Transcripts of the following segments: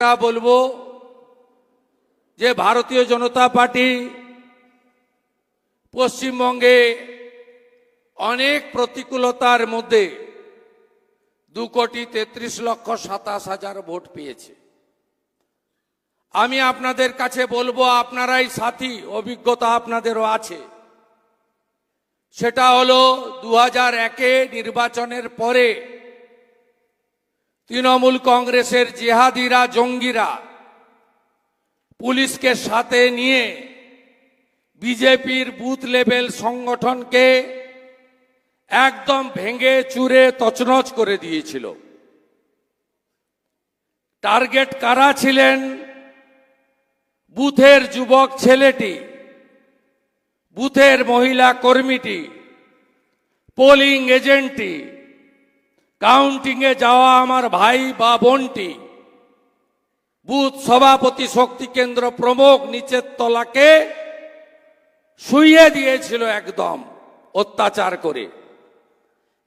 তা বলব যে ভারতীয় জনতা পার্টি পশ্চিমবঙ্গে অনেক প্রতিকূলতার মধ্যে দু কোটি তেত্রিশ লক্ষ সাতাশ হাজার ভোট পেয়েছে। আমি আপনাদের কাছে বলব, আপনারাই সাথী, অভিজ্ঞতা আপনাদেরও আছে। সেটা হলো দু হাজার নির্বাচনের পরে তৃণমূল কংগ্রেসের জেহাদিরা, জঙ্গিরা পুলিশকে সাথে নিয়ে বিজেপির বুথ লেভেল সংগঠনকে একদম ভেঙে চুরে তছনছ করে দিয়েছিল। টার্গেট কারা ছিলেন? বুথের যুবক ছেলেটি, বুথের মহিলা কর্মীটি, পোলিং এজেন্টটি কাউন্টিংয়ে যাওয়া আমার ভাই বা বোনটি। বুথ সভাপতি শক্তি কেন্দ্র প্রমুখ নিচের তলাকে শুইয়ে দিয়েছিল একদম অত্যাচার করে।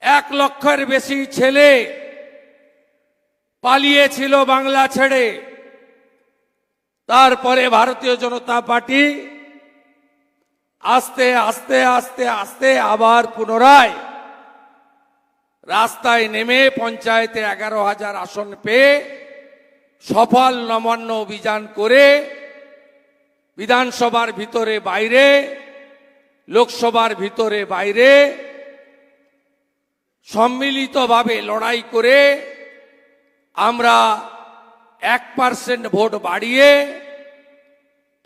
এক লক্ষের বেশি ছেলে পালিয়েছিল বাংলা ছেড়ে। তারপরে ভারতীয় জনতা পার্টি আস্তে আস্তে আস্তে আস্তে, আবার পুনরায় রাস্তায় নেমে পঞ্চায়েতে এগারো হাজার আসন পেয়ে সফল নবান্ন অভিযান করে বিধানসভার ভিতরে বাইরে, লোকসভার ভিতরে বাইরে সম্মিলিতভাবে লড়াই করে আমরা এক পার্সেন্ট ভোট বাড়িয়ে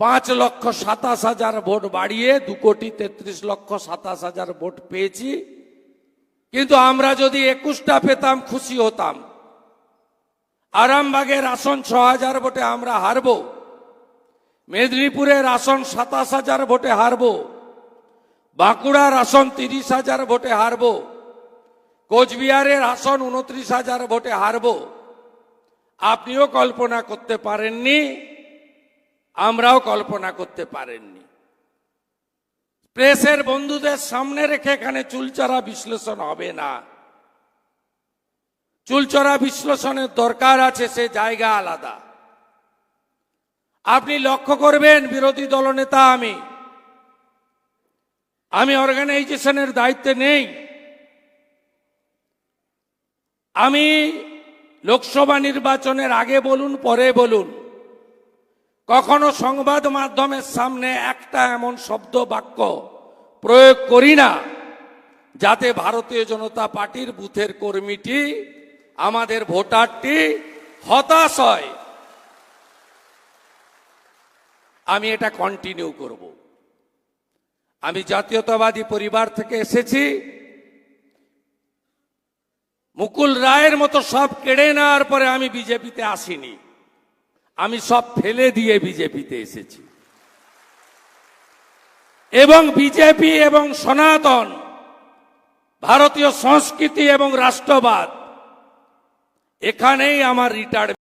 পাঁচ লক্ষ সাতাশ হাজার ভোট বাড়িয়ে দু কোটি তেত্রিশ লক্ষ সাতাশ হাজার ভোট পেয়েছি। কিন্তু আমরা যদি একুশটা পেতাম, খুশি হতাম। আরামবাগের আসন ছ হাজার ভোটে আমরা হারব। মেদিনীপুরের আসন সাতাশ হাজার ভোটে হারব। বাঁকুড়ার আসন তিরিশ হাজার ভোটে হারব। কোচবিহারের আসন উনত্রিশ হাজার ভোটে হারব। আপনিও কল্পনা করতে পারেননি, আমরাও কল্পনা করতে পারেননি। প্রেসের বন্ধুদের সামনে রেখে এখানে চুলচরা বিশ্লেষণ হবে না। চুলচরা বিশ্লেষণের দরকার আছে, সে জায়গা আলাদা। আপনি লক্ষ্য করবেন, বিরোধী দলনেতা আমি। আমি অর্গানাইজেশনের দায়িত্বে নেই। আমি লোকসভা নির্বাচনের আগে বলুন, পরে বলুন। কখনো সংবাদ মাধ্যমের সামনে একটা এমন শব্দ বাক্য প্রয়োগ করি না, যাতে ভারতীয় জনতা পার্টির বুথের কর্মীটি, আমাদের ভোটারটি হতাশ হয়। আমি এটা কন্টিনিউ করব। আমি জাতীয়তাবাদী পরিবার থেকে এসেছি। মুকুল রায়ের মতো সব কেড়ে নেওয়ার পরে আমি বিজেপিতে আসিনি। আমি সব ফেলে দিয়ে বিজেপিতে এসেছি। এবং বিজেপি এবং সনাতন, ভারতীয় সংস্কৃতি এবং রাষ্ট্রবাদ, এখানেই আমার রিটায়ার